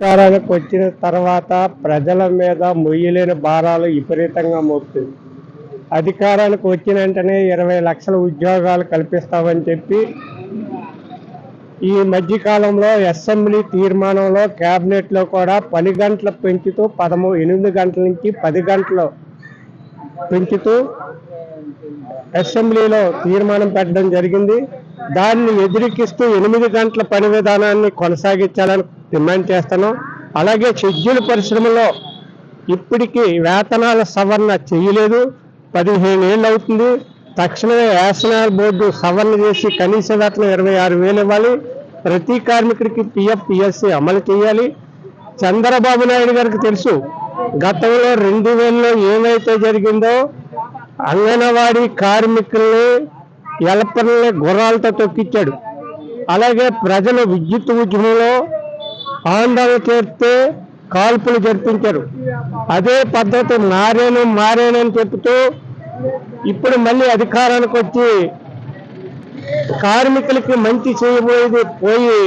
అధికారానికి వచ్చిన తర్వాత ప్రజల మీద మొయ్యలేని భారాలు విపరీతంగా మోపుతుంది. అధికారానికి వచ్చిన వెంటనే ఇరవై లక్షల ఉద్యోగాలు కల్పిస్తామని చెప్పి ఈ మధ్యకాలంలో అసెంబ్లీ తీర్మానంలో క్యాబినెట్లో కూడా పని గంటలు పెంచుతూ పదమూ ఎనిమిది గంటల నుంచి పది గంటలు పెంచుతూ అసెంబ్లీలో తీర్మానం పెట్టడం జరిగింది. దాన్ని ఎదిరికిస్తూ ఎనిమిది గంటల పని విధానాన్ని కొనసాగించాలని డిమాండ్ చేస్తున్నాం. అలాగే షెడ్యూల్ పరిశ్రమలో ఇప్పటికీ వేతనాల సవరణ చేయలేదు. పదిహేను ఏళ్ళు అవుతుంది. తక్షణమే యాసనాల బోర్డు సవరణ చేసి కనీస వేతనం ఇరవై ఆరు వేలు ఇవ్వాలి. ప్రతి కార్మికుడికి పిఎఫ్ పిఎస్సి అమలు చేయాలి. చంద్రబాబు నాయుడు గారికి తెలుసు గతంలో రెండు వేలలో ఏమైతే జరిగిందో అంగన్వాడీ కార్మికుల్ని ఎలపల్ని గుర్రాలతో తొక్కిచ్చాడు. అలాగే ప్రజలు విద్యుత్ ఉద్యమంలో ఆందోళన చేస్తే కాల్పులు జరిపించారు అదే పద్ధతి మారేను మారేనని చెబుతూ ఇప్పుడు మళ్ళీ అధికారానికి వచ్చి కార్మికులకి మంచి చేయబోయేది పోయి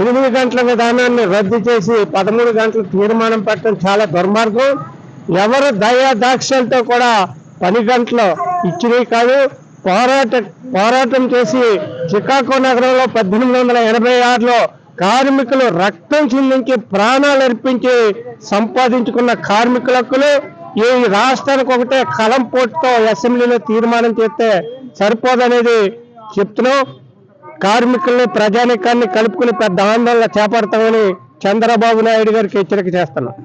ఎనిమిది గంటల విధానాన్ని రద్దు చేసి పదమూడు గంటల తీర్మానం పెట్టడం చాలా దుర్మార్గం. ఎవరు దయా దాక్ష్యంతో కూడా పని గంటలు ఇచ్చినవి కాదు. పోరాట పోరాటం చేసి చికాగో నగరంలో పద్దెనిమిది వందల ఎనభై ఆరులో కార్మికులు రక్తం చిందించి ప్రాణాలు అర్పించి సంపాదించుకున్న కార్మికుల హక్కులు ఈ రాష్ట్రానికి ఒకటే కలం పోటుతో అసెంబ్లీలో తీర్మానం చేస్తే సరిపోదనేది చెప్తున్నాం. కార్మికుల్ని ప్రజానికాన్ని కలుపుకుని పెద్ద ఆందోళన చేపడతామని చంద్రబాబు నాయుడు గారికి హెచ్చరిక చేస్తున్నాం.